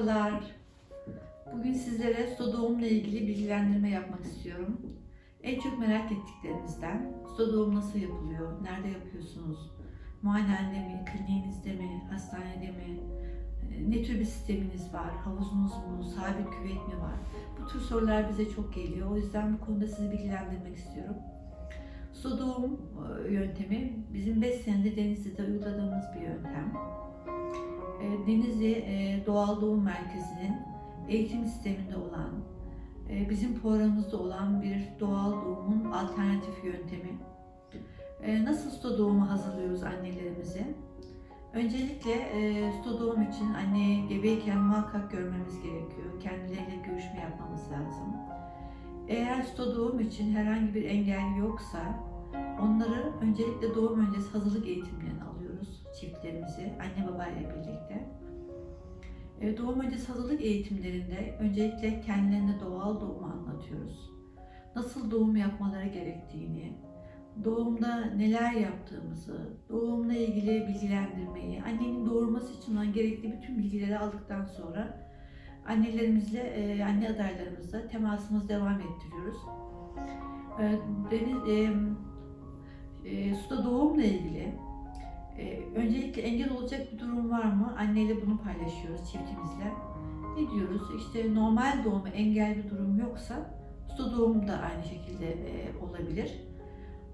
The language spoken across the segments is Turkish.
Merhabalar. Bugün sizlere su doğumla ilgili bilgilendirme yapmak istiyorum. En çok merak ettiklerinizden su doğum nasıl yapılıyor, nerede yapıyorsunuz, muayenehanede mi, kliniğinizde mi, hastanede mi, e, ne tür bir sisteminiz var, havuzunuz mu, sabit küvet mi var? Bu tür sorular bize çok geliyor. O yüzden bu konuda sizi bilgilendirmek istiyorum. Su doğum e, yöntemi bizim 5 senedir Denizli'de uyguladığımız bir yöntem. E, Denizli e, Doğal Doğum Merkezi'nin eğitim sisteminde olan, e, bizim programımızda olan bir doğal doğumun alternatif yöntemi. E, Nasıl su doğumu hazırlıyoruz annelerimizi? Öncelikle e, doğum için anneyi gebeyken muhakkak görmemiz gerekiyor. Kendileriyle görüşme yapmamız lazım. Eğer su doğum için herhangi bir engel yoksa onları öncelikle doğum öncesi hazırlık eğitimlerini alıyoruz çiftlerimizi anne babayla birlikte. E, Doğum öncesi hazırlık eğitimlerinde öncelikle kendilerine doğal doğumu anlatıyoruz. Nasıl doğum yapmaları gerektiğini, doğumda neler yaptığımızı, doğumla ilgili bilgilendirmeyi, annenin doğurması için olan gerekli bütün bilgileri aldıktan sonra annelerimizle, e, anne adaylarımızla temasımızı devam ettiriyoruz. E, Deniz, e, e, suda doğumla ilgili e, öncelikle engel olacak bir durum var mı? Anneyle bunu paylaşıyoruz çiftimizle. Ne diyoruz? İşte normal doğumu engel bir durum yoksa su doğumu da aynı şekilde e, olabilir.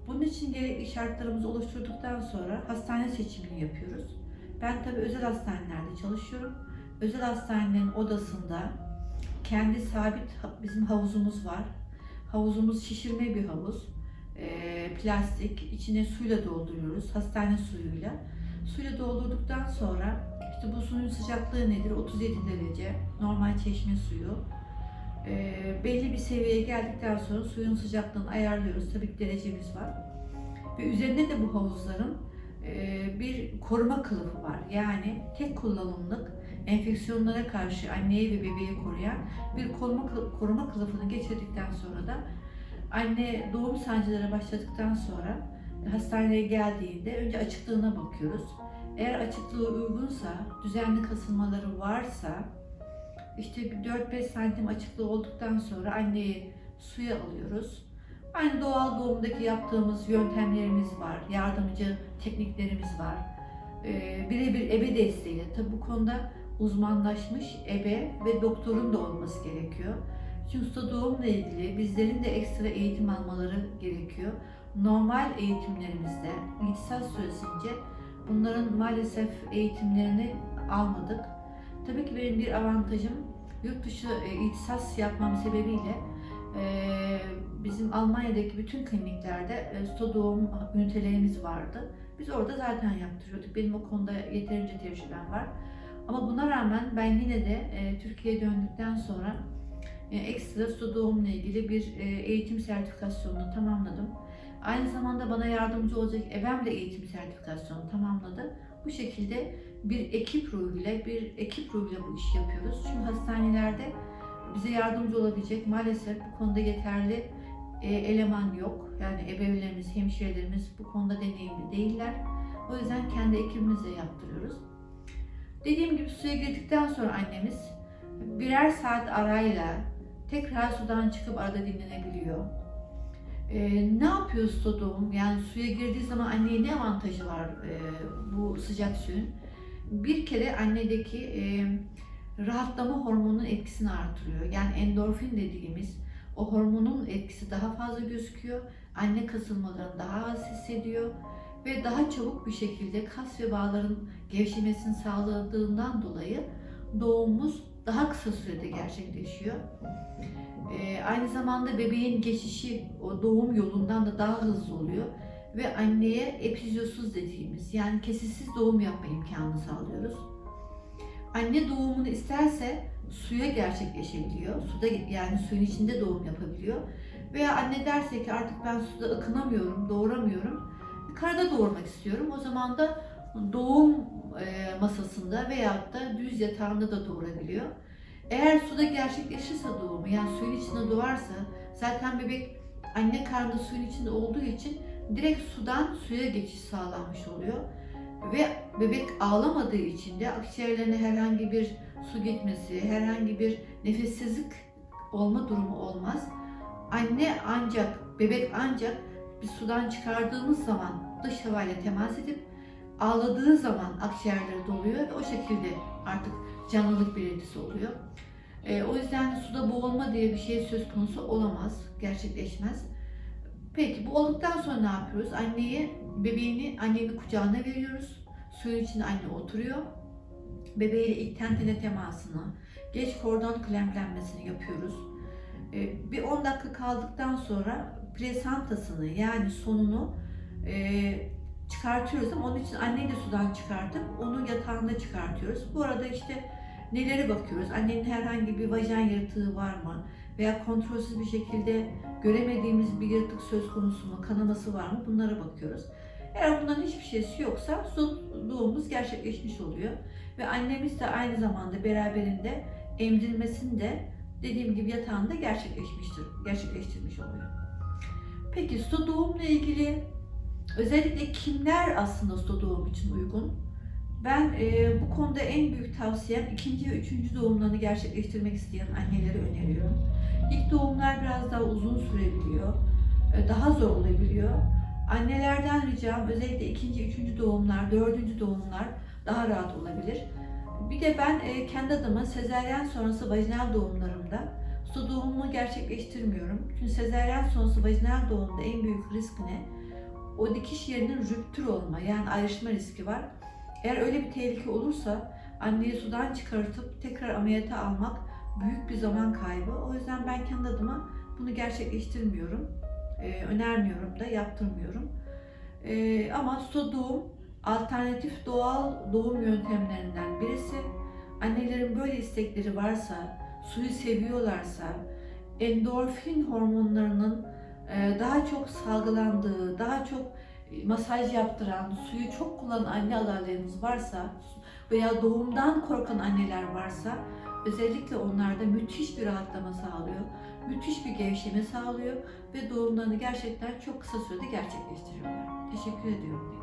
Bunun için gerekli şartlarımızı oluşturduktan sonra hastane seçimini yapıyoruz. Ben tabii özel hastanelerde çalışıyorum. Özel hastanelerin odasında kendi sabit bizim havuzumuz var. Havuzumuz şişirme bir havuz. Ee, plastik, içine suyla dolduruyoruz, hastane suyuyla. Suyla doldurduktan sonra işte bu suyun sıcaklığı nedir? 37 derece, normal çeşme suyu. Ee, belli bir seviyeye geldikten sonra suyun sıcaklığını ayarlıyoruz. Tabii ki derecemiz var. Ve üzerinde de bu havuzların e, bir koruma kılıfı var. Yani tek kullanımlık enfeksiyonlara karşı anneyi ve bebeği koruyan bir koruma, koruma kılıfını geçirdikten sonra da anne doğum sancıları başladıktan sonra hastaneye geldiğinde önce açıklığına bakıyoruz. Eğer açıklığı uygunsa, düzenli kasılmaları varsa, işte bir 4-5 santim açıklığı olduktan sonra anneyi suya alıyoruz. Aynı doğal doğumdaki yaptığımız yöntemlerimiz var, yardımcı tekniklerimiz var. Ee, birebir ebe desteğiyle, tabi bu konuda uzmanlaşmış ebe ve doktorun da olması gerekiyor. Çünkü usta doğumla ilgili bizlerin de ekstra eğitim almaları gerekiyor. Normal eğitimlerimizde ihtisas süresince bunların maalesef eğitimlerini almadık. Tabii ki benim bir avantajım yurt dışı e, ihtisas yapmam sebebiyle e, bizim Almanya'daki bütün kliniklerde e, usta doğum ünitelerimiz vardı. Biz orada zaten yaptırıyorduk. Benim o konuda yeterince tecrübem var. Ama buna rağmen ben yine de Türkiye'ye döndükten sonra ekstra su doğumla ilgili bir e, eğitim sertifikasyonunu tamamladım. Aynı zamanda bana yardımcı olacak ebem de eğitim sertifikasyonunu tamamladı. Bu şekilde bir ekip ruhuyla, bir ekip ruhuyla bu işi yapıyoruz. Çünkü hastanelerde bize yardımcı olabilecek maalesef bu konuda yeterli e, eleman yok. Yani ebeveynlerimiz, hemşirelerimiz bu konuda deneyimli değiller. O yüzden kendi ekibimizle yaptırıyoruz. Dediğim gibi suya girdikten sonra annemiz birer saat arayla tekrar sudan çıkıp arada dinlenebiliyor. Ee, ne yapıyor su doğum? Yani suya girdiği zaman anneye ne avantajı var e, bu sıcak suyun? Bir kere annedeki e, rahatlama hormonunun etkisini artırıyor. Yani endorfin dediğimiz o hormonun etkisi daha fazla gözüküyor. Anne kasılmalarını daha az hissediyor ve daha çabuk bir şekilde kas ve bağların gevşemesini sağladığından dolayı doğumumuz daha kısa sürede gerçekleşiyor. Ee, aynı zamanda bebeğin geçişi o doğum yolundan da daha hızlı oluyor ve anneye epizyosuz dediğimiz yani kesisiz doğum yapma imkanı sağlıyoruz. Anne doğumunu isterse suya gerçekleşebiliyor. Suda yani suyun içinde doğum yapabiliyor. Veya anne derse ki artık ben suda ıkınamıyorum, doğuramıyorum. Karada doğurmak istiyorum. O zaman da doğum e, masasında veyahut da düz yatağında da doğurabiliyor. Eğer suda gerçekleşirse doğumu, yani suyun içinde doğarsa zaten bebek anne karnında suyun içinde olduğu için direkt sudan suya geçiş sağlanmış oluyor. Ve bebek ağlamadığı için de akciğerlerine herhangi bir su gitmesi, herhangi bir nefessizlik olma durumu olmaz. Anne ancak, bebek ancak bir sudan çıkardığımız zaman dış havayla temas edip ağladığı zaman akciğerleri doluyor ve o şekilde artık canlılık belirtisi oluyor. Ee, o yüzden suda boğulma diye bir şey söz konusu olamaz, gerçekleşmez. Peki bu olduktan sonra ne yapıyoruz? Anneyi, bebeğini annenin kucağına veriyoruz. Suyun içinde anne oturuyor. Bebeğiyle ilk tentene temasını, geç kordon klemlenmesini yapıyoruz. Ee, bir 10 dakika kaldıktan sonra presantasını yani sonunu e, çıkartıyoruz ama onun için anneyi de sudan çıkartıp onu yatağında çıkartıyoruz. Bu arada işte nelere bakıyoruz? Annenin herhangi bir vajen yırtığı var mı? Veya kontrolsüz bir şekilde göremediğimiz bir yırtık söz konusu mu? Kanaması var mı? Bunlara bakıyoruz. Eğer bunların hiçbir şeysi yoksa doğumumuz gerçekleşmiş oluyor. Ve annemiz de aynı zamanda beraberinde emzirmesini de dediğim gibi yatağında gerçekleşmiştir, gerçekleştirmiş oluyor. Peki su doğumla ilgili özellikle kimler aslında su doğum için uygun? Ben e, bu konuda en büyük tavsiyem ikinci ve üçüncü doğumlarını gerçekleştirmek isteyen annelere öneriyorum. İlk doğumlar biraz daha uzun sürebiliyor, e, daha zor olabiliyor. Annelerden ricam özellikle ikinci, üçüncü doğumlar, dördüncü doğumlar daha rahat olabilir. Bir de ben e, kendi adıma sezaryen sonrası vajinal doğumlarımda su doğumu gerçekleştirmiyorum. Çünkü sezaryen sonrası vajinal doğumda en büyük risk ne? O dikiş yerinin rüptür olma yani ayrışma riski var. Eğer öyle bir tehlike olursa anneyi sudan çıkartıp tekrar ameliyata almak büyük bir zaman kaybı. O yüzden ben kendi adıma bunu gerçekleştirmiyorum. Ee, önermiyorum da, yaptırmıyorum. Ee, ama su doğum alternatif doğal doğum yöntemlerinden birisi. Annelerin böyle istekleri varsa, suyu seviyorlarsa, endorfin hormonlarının e, daha çok salgılandığı, daha çok masaj yaptıran, suyu çok kullanan anne adaylarınız varsa veya doğumdan korkan anneler varsa özellikle onlarda müthiş bir rahatlama sağlıyor. Müthiş bir gevşeme sağlıyor ve doğumlarını gerçekten çok kısa sürede gerçekleştiriyorlar. Teşekkür ediyorum.